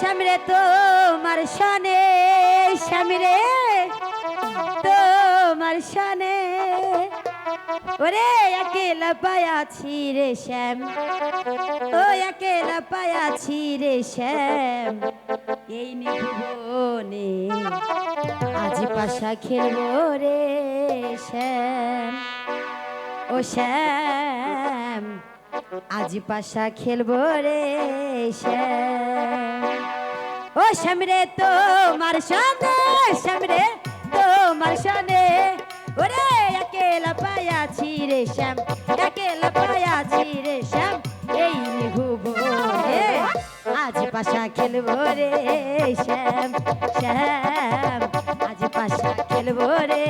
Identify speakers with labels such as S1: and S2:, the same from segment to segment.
S1: শ্যামরে, তোমার সনে, শ্যামরে। তোমার সনে। ওরে, একেলা পায়াছি রে শ্যাম। ও, একেলা পায়াছি রে শ্যাম। এই নিভুবনে আজ পাশা খেলব রে শ্যাম। ও শ্যাম, আজ পাশা খেলব রে শ্যাম। ও শ্যামরে, তোমার সামনে, শ্যামরে, তোমার সামনে। ওরে, একেলা পায়াছি রে শ্যাম, একেলা পায়াছি রে শ্যাম, এই ভুবনে আজ পাশা খেলব রে শ্যাম শ্যাম, আজ পাশা খেলব রে।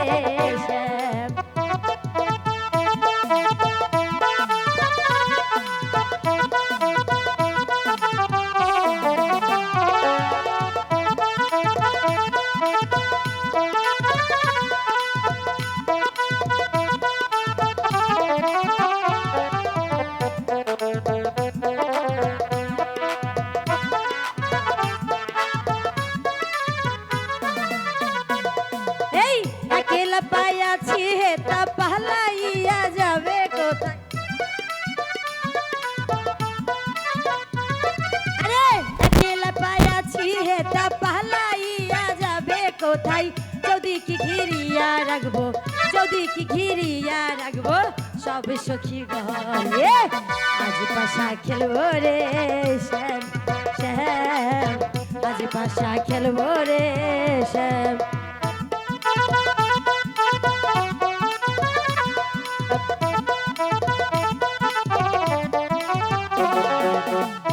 S1: ঘিরিয়া রাখব, যদি কি ঘিরিয়া রাখব, সব সখী ঘরে। আজ পাশা খেলব রে শ্যাম শ্যাম, আজ পাশা খেলব রে শ্যাম। আরে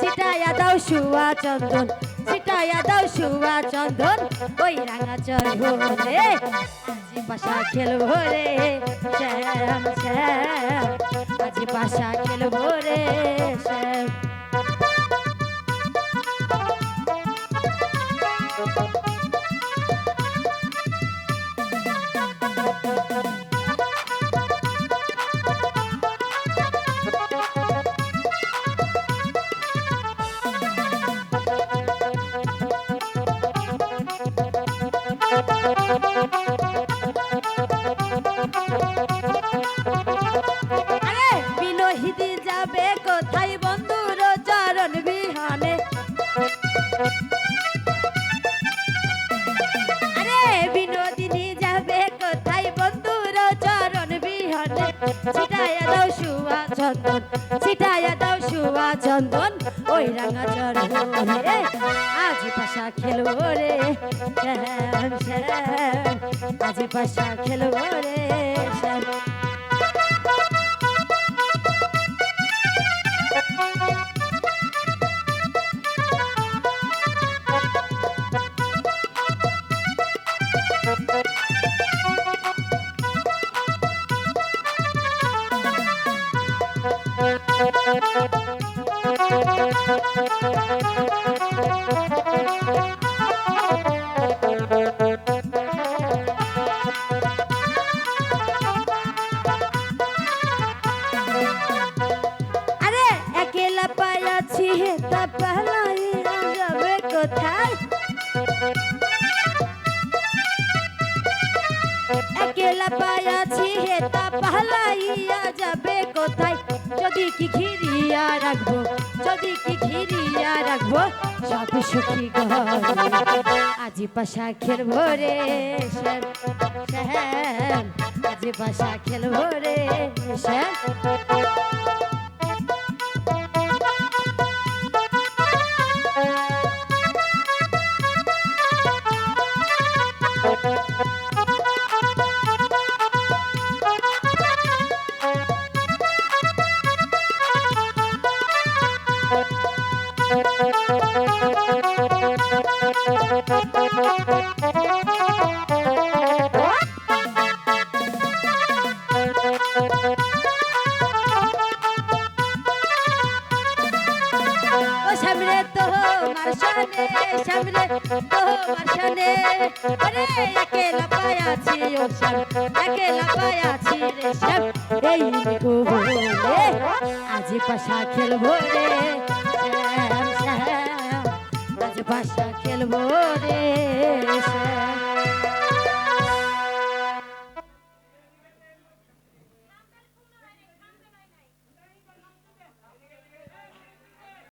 S1: ছিটাইয়া দাও শুয়া চন্দন, ছিটাইয়া দাও শুয়া চন্দন ওই রাঙা চল ভোরে, আজি পাশা খেলব রে শ্যাম শ্যাম, আজি পাশা খেলব রে কোথায় বন্ধুর চরণ বিহানে। আরে বিনোদিনী যাবে কোথায় বন্ধুর চরণ বিহানে? ছিটাইয়া দাও শুয়া চন্দন, ছিটাইয়া দাও শুয়া চন্দন, ওই রাঙা চরণে আজ পাশা খেলব রে, শ্যাম শ্যাম। আজ পাশা খেলব রে, শ্যাম। একেলা পায়াছি তা পালাইয়া যাবে কোথায়? যদি কি ঘিরিয়া রাখব, যদি কি ঘিরিয়া রাখব, সব সুখী আজি পাশা খেলব রে শ্যাম। আজি পাশা খেলব রে শ্যাম। সামনে তোমার সামনে সামনে তোমার সামনে আরে, একেলা পায়াছি ও শ্যাম একেলা পায়াছি রে শ্যাম এই গোবরে আজি পাশা খেলব রে। পাশা খেলব রে